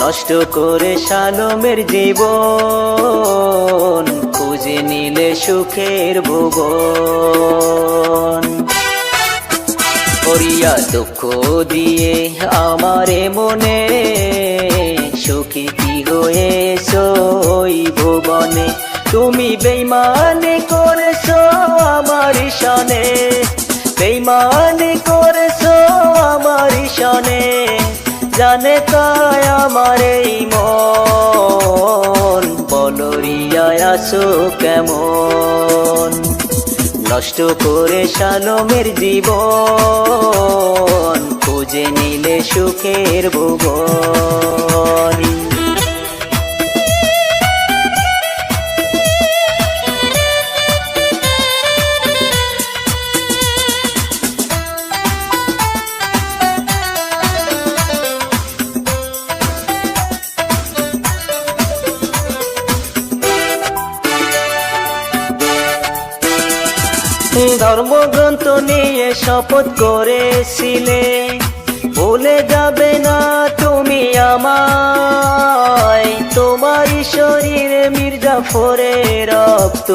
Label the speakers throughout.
Speaker 1: নষ্ট করে সালমের জীবন, খুঁজে নিলে সুখের ভুবন। করিয়া দুঃখ দিয়ে আমারে মনে, সুখী কি হয়েছো ভুবনে? তুমি বেইমানে আমার সনে বেইমানে করেছ আমার সনে জানে তাই আমার এই মন। বলরিয়া আসো কেমন? নষ্ট করে সালমের জীবন। খুঁজে নিলে সুখের ভুবন। ধর্মগ্রন্থ নিয়ে শপথ করেছিলে। ভুলে যাবে না তুমি আমায়। তোমারই শরীরে মির্জাফরে রক্ত।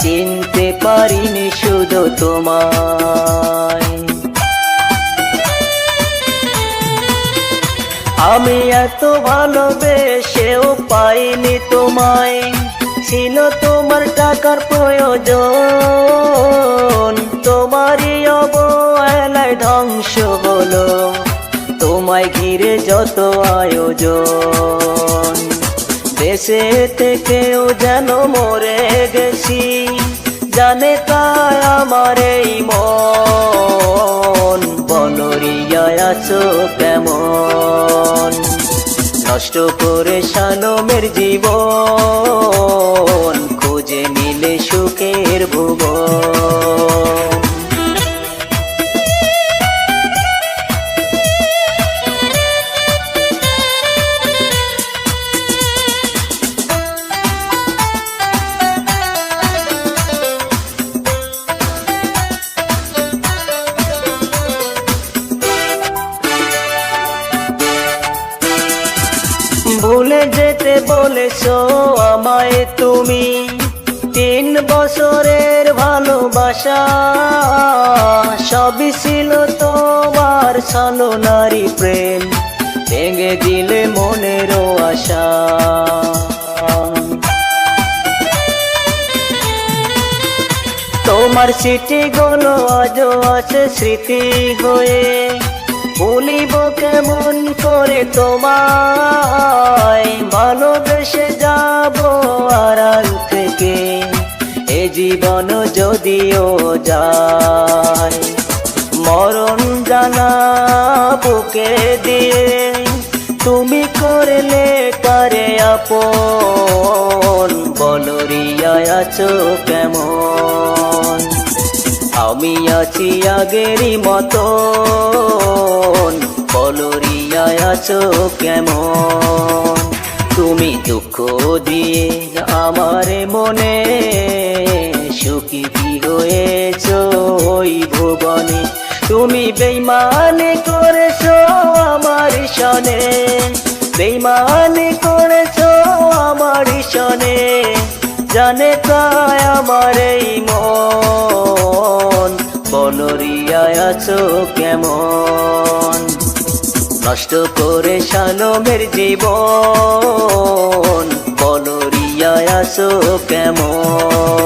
Speaker 1: চিনতে পারিনি শুধু তোমায়। আমি এত ভালোবেসেও পাইনি তোমায়। ছিল তোমার টাকার প্রয়োজন। তোমারই অবহেলায় ধ্বংস হলো। তোমায় ঘিরে যত আয়োজন। দেশে থেকেও যেন মরে গেছি, জানে তাই আমার এই মন। বলরিয়া আছো কেমন? নষ্ট করে সালমের জীবন খুঁজে নিলে সুখের ভুবন। বলেছ আমায় তুমি। তিন বছরের ভালোবাসা, সবই ছিল তোমার সালো নারী প্রেম। ভেঙে দিলে মনেরও আশা। তোমার স্মৃতি গুলো আজও আছে স্মৃতি হয়ে। বলিব কেমন করে তোমায়? ভালোবেসে যাব আড়াল থেকে। এ জীবন যদিও যায়, মরণ জানা বুকে দিয়ে। তুমি করলে তারে আপন? বলরিয়া আছো কেমন? আমি আছি আগেরই মতন। বলরিয়া আছো কেমন? তুমি দুঃখ দিয়ে আমার মনে সুখী কি হয়েছ ওই ভুবনে। তুমি বেইমানে করেছ আমার সনে বেইমানে করেছ আমার সনে জানে তাই আমার এই মন। বলরিয়া আছো কেমন? নষ্ট করে সালমের জীবন বলরিয়া আসো কেমন?